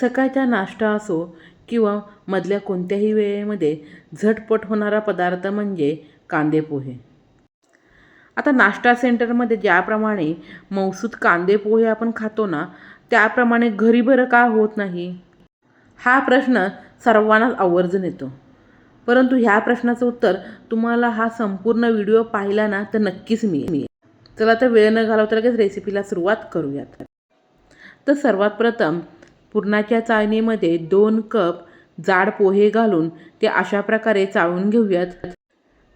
सकाळचा नाश्ता असो किंवा मधल्या कोणत्याही वेळेमध्ये झटपट होणारा पदार्थ म्हणजे कांदे पोहे आता नाश्ता सेंटरमध्ये ज्याप्रमाणे मौसूद कांदे पोहे आपण खातो ना त्याप्रमाणे घरी बरं का होत नाही? हा प्रश्न सर्वांनाच आवर्जून येतो. परंतु ह्या प्रश्नाचं उत्तर तुम्हाला हा संपूर्ण व्हिडिओ पाहिला ना तर नक्कीच मिळेल. चला तर वेळ न घालवता लगेच रेसिपीला सुरुवात करूयात. तर सर्वात प्रथम पुरणाच्या चाळणीमध्ये दोन कप जाड पोहे घालून ते अशा प्रकारे चाळून घेऊयात.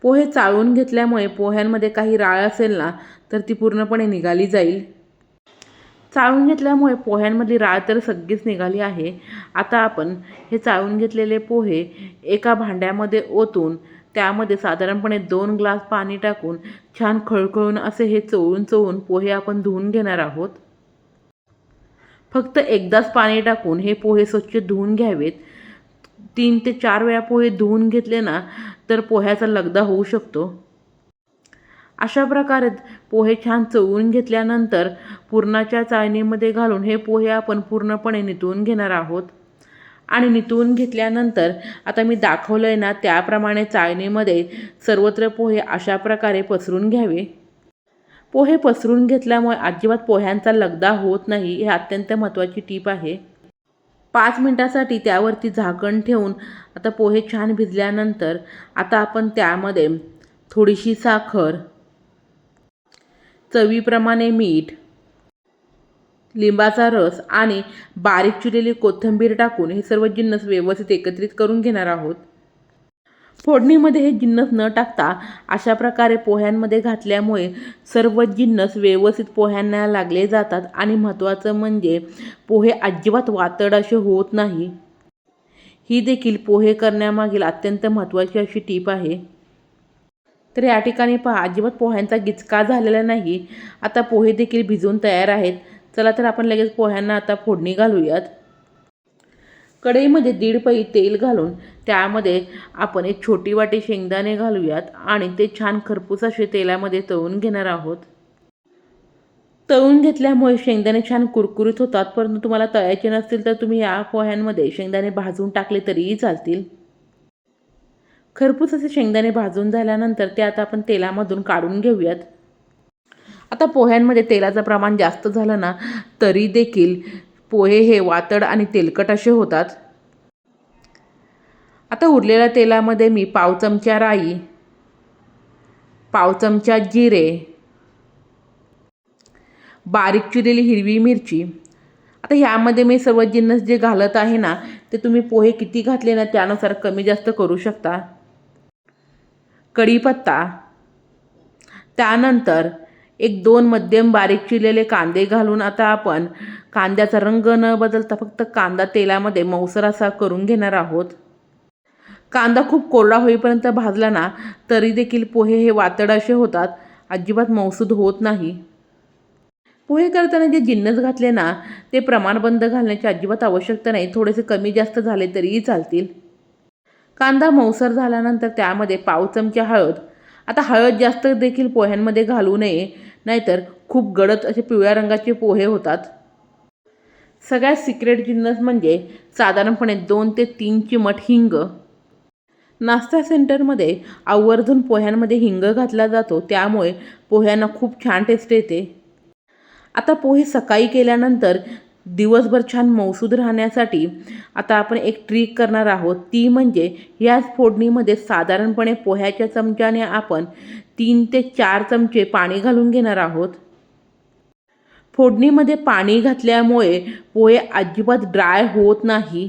पोहे चाळून घेतल्यामुळे पोह्यांमध्ये काही राळ असेल ना तर ती पूर्णपणे निघाली जाईल. चाळून घेतल्यामुळे पोह्यांमधली राळ तर सगळीच निघाली आहे. आता आपण हे चाळून घेतलेले पोहे एका भांड्यामध्ये ओतून त्यामध्ये साधारणपणे दोन ग्लास पाणी टाकून छान खळखळून असे हे चोळून चोळून पोहे आपण धुवून घेणार आहोत. फक्त एकदाच पाणी टाकून हे पोहे स्वच्छ धुवून घ्यावेत. तीन ते चार वेळा पोहे धुवून घेतले ना तर पोह्याचा लगदा होऊ शकतो. अशा प्रकारे पोहे छान चवून घेतल्यानंतर पुरणाच्या चाळणीमध्ये घालून हे पोहे आपण पूर्णपणे नितळून घेणार आहोत. आणि नितळून घेतल्यानंतर आता मी दाखवलं आहे ना त्याप्रमाणे चाळणीमध्ये सर्वत्र पोहे अशा प्रकारे पसरून घ्यावे. पोहे पसरून घेतल्यामुळे अजिबात पोह्यांचा लगदा होत नाही हे अत्यंत महत्त्वाची टीप आहे. पाच मिनटासाठी त्यावरती झाकण ठेवून आता पोहे छान भिजल्यानंतर आता आपण त्यामध्ये थोडीशी साखर चवीप्रमाणे मीठ लिंबाचा रस आणि बारीक चिरलेली कोथिंबीर टाकून हे सर्व जिन्नस व्यवस्थित एकत्रित करून घेणार आहोत. फोडणीमध्ये हे जिन्नस न टाकता अशा प्रकारे पोह्यांमध्ये घातल्यामुळे सर्व जिन्नस व्यवस्थित पोह्यांना लागले जातात आणि महत्त्वाचं म्हणजे पोहे अजिबात वातड असे होत नाही. ही देखील पोहे करण्यामागील अत्यंत महत्त्वाची अशी टीप आहे. तर या ठिकाणी पहा अजिबात पोह्यांचा गिचका झालेला नाही. आता पोहे देखील भिजून तयार आहेत. चला तर आपण लगेच पोह्यांना आता फोडणी घालूयात. कढईमध्ये दीड पई तेल घालून त्यामध्ये आपण एक छोटी वाटी शेंगदाणे घालूयात आणि ते छान खरपूस असे तेलामध्ये तळून घेणार आहोत. तळून घेतल्यामुळे शेंगदाणे छान कुरकुरीत होतात परंतु तुम्हाला तळायचे नसतील तर तुम्ही या पोह्यांमध्ये शेंगदाणे भाजून टाकले तरीही चालतील. खरपूस असे शेंगदाणे भाजून झाल्यानंतर ते आता आपण तेलामधून काढून घेऊयात. आता पोह्यांमध्ये तेलाचं प्रमाण जास्त झालं ना तरी देखील पोहे हे वातड आणि तेलकट असे होतात. आता उरलेल्या तेलामध्ये मी पाव चमचा राई पाव चमचा जिरे बारीक चिरलेली हिरवी मिरची. आता ह्यामध्ये मी सर्व जिन्नस जे घालत आहे ना ते तुम्ही पोहे किती घातले ना त्यानुसार कमी जास्त करू शकता. कढीपत्ता. त्यानंतर एक दोन मध्यम बारीक चिरलेले कांदे घालून आता आपण कांद्याचा रंग न बदलता फक्त कांदा तेलामध्ये मौसर असा करून घेणार आहोत. कांदा खूप कोरडा होईपर्यंत भाजला ना तरी देखील पोहे हे वातड असे होतात. अजिबात मौसूद होत नाही. पोहे करताना जे जिन्नस घातले ना ते प्रमाणबंद घालण्याची अजिबात आवश्यकता नाही. थोडेसे कमी जास्त झाले तरीही चालतील. कांदा मौसर झाल्यानंतर त्यामध्ये पाव चमचे हळद आता हळद जास्त देखील पोह्यांमध्ये घालू नये नाहीतर खूप गडद असे पिवळ्या रंगाचे पोहे होतात. सगळ्यात सिक्रेट जिन्नस म्हणजे साधारणपणे दोन ते तीन चिमट हिंग. नाश्ता सेंटरमध्ये आवर्जून पोह्यांमध्ये हिंग घातला जातो त्यामुळे पोह्यांना खूप छान टेस्ट येते. आता पोहे सकाळी केल्यानंतर दिवसभर छान मौसूद राहण्यासाठी आता आपण एक ट्रिक करणार आहोत. ती म्हणजे याच फोडणीमध्ये साधारणपणे पोह्याच्या चमच्याने आपण तीन ते चार चमचे पाणी घालून घेणार आहोत. फोडणीमध्ये पाणी घातल्यामुळे पोहे अजिबात ड्राय होत नाही.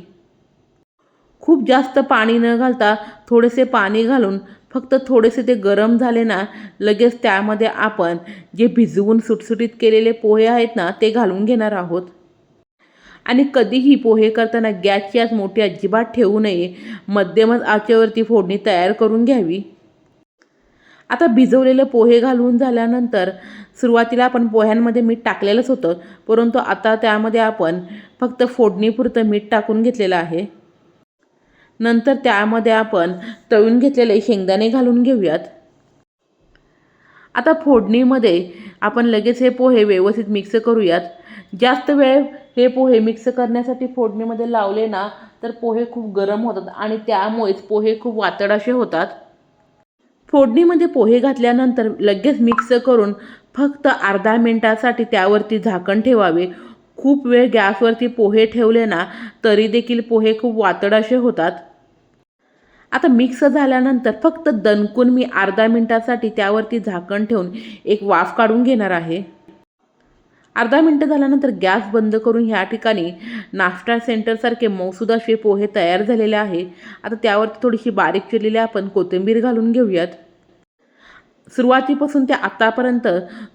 खूप जास्त पाणी न घालता थोडेसे पाणी घालून फक्त थोडेसे ते गरम झाले ना लगेच त्यामध्ये आपण जे भिजवून सुटसुटीत केलेले पोहे आहेत ना ते घालून घेणार आहोत. आणि कधीही पोहे करताना गॅसची आच मोठी अजिबात ठेवू नये. मध्यमच आचेवरती फोडणी तयार करून घ्यावी. आता भिजवलेले पोहे घालून झाल्यानंतर सुरुवातीला आपण पोह्यांमध्ये मीठ टाकलेलंच होतं. परंतु आता त्यामध्ये आपण फक्त फोडणीपुरतं मीठ टाकून घेतलेलं आहे. नंतर त्यामध्ये आपण तळून घेतलेले शेंगदाणे घालून घेऊयात. आता फोडणीमध्ये आपण लगेच हे पोहे व्यवस्थित मिक्स करूयात. जास्त वेळ हे पोहे मिक्स करण्यासाठी फोडणीमध्ये लावले ना तर पोहे खूप गरम होतात आणि त्यामुळेच पोहे खूप वातड असे होतात. फोडणीमध्ये पोहे घातल्यानंतर लगेच मिक्स करून फक्त अर्धा मिनटासाठी त्यावरती झाकण ठेवावे. खूप वेळ गॅसवरती पोहे ठेवले ना तरी देखील पोहे खूप वातड असे होतात. आता मिक्स झाल्यानंतर फक्त दणकून मी अर्धा मिनटासाठी त्यावरती झाकण ठेवून एक वाफ काढून घेणार आहे. अर्धा मिनटं झाल्यानंतर गॅस बंद करून ह्या ठिकाणी नाश्ता सेंटरसारखे मौसूद असे पोहे तयार झालेले आहे. आता त्यावरती थोडीशी बारीक चिरलेली आपण कोथिंबीर घालून घेऊयात. सुरुवातीपासून ते आतापर्यंत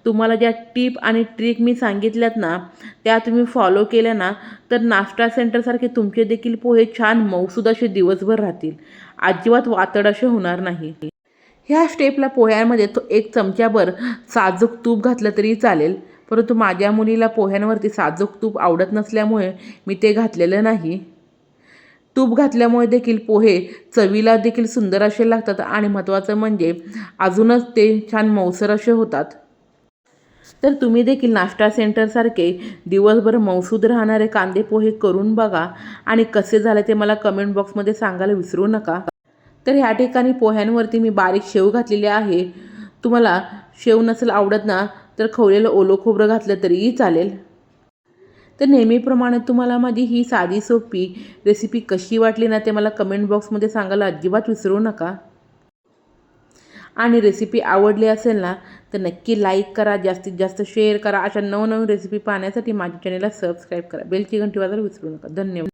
तुम्हाला ज्या टीप आणि ट्रिक मी सांगितल्यात ना त्या तुम्ही फॉलो केल्या ना तर नाश्ता सेंटरसारखे तुमचे देखील पोहे छान मौसूद असे दिवसभर राहतील. अजिबात वातड असे होणार नाही. ह्या स्टेपला पोह्यांमध्ये तो एक चमच्याभर साजूक तूप घातलं तरी चालेल. परंतु माझ्या मुलीला पोह्यांवरती साजूक तूप आवडत नसल्यामुळे मी ते घातलेलं नाही. तूप घातल्यामुळे देखील पोहे चवीला देखील सुंदर असे लागतात आणि महत्त्वाचं म्हणजे अजूनच ते छान मौसर असे होतात. तर तुम्ही देखील नाश्ता सेंटरसारखे दिवसभर मौसूद राहणारे कांदे पोहे करून बघा आणि कसे झाले ते मला कमेंट बॉक्समध्ये सांगायला विसरू नका. तर ह्या ठिकाणी पोह्यांवरती मी बारीक शेव घातलेली आहे. तुम्हाला शेव नसेल आवडत ना तर खवलेलं ओलं खोबरं घातलं तरीही चालेल. तर नेहमीप्रमाणे तुम्हाला माझी ही साधी सोपी रेसिपी कशी वाटली ना ते मला कमेंट बॉक्समध्ये सांगायला अजिबात विसरू नका. आणि रेसिपी आवडली असेल ना तर नक्की लाईक करा जास्तीत जास्त शेअर करा. अशा नवनवीन रेसिपी पाहण्यासाठी माझ्या चॅनलला सबस्क्राईब करा. बेलची घंटी वाजायला विसरू नका. धन्यवाद.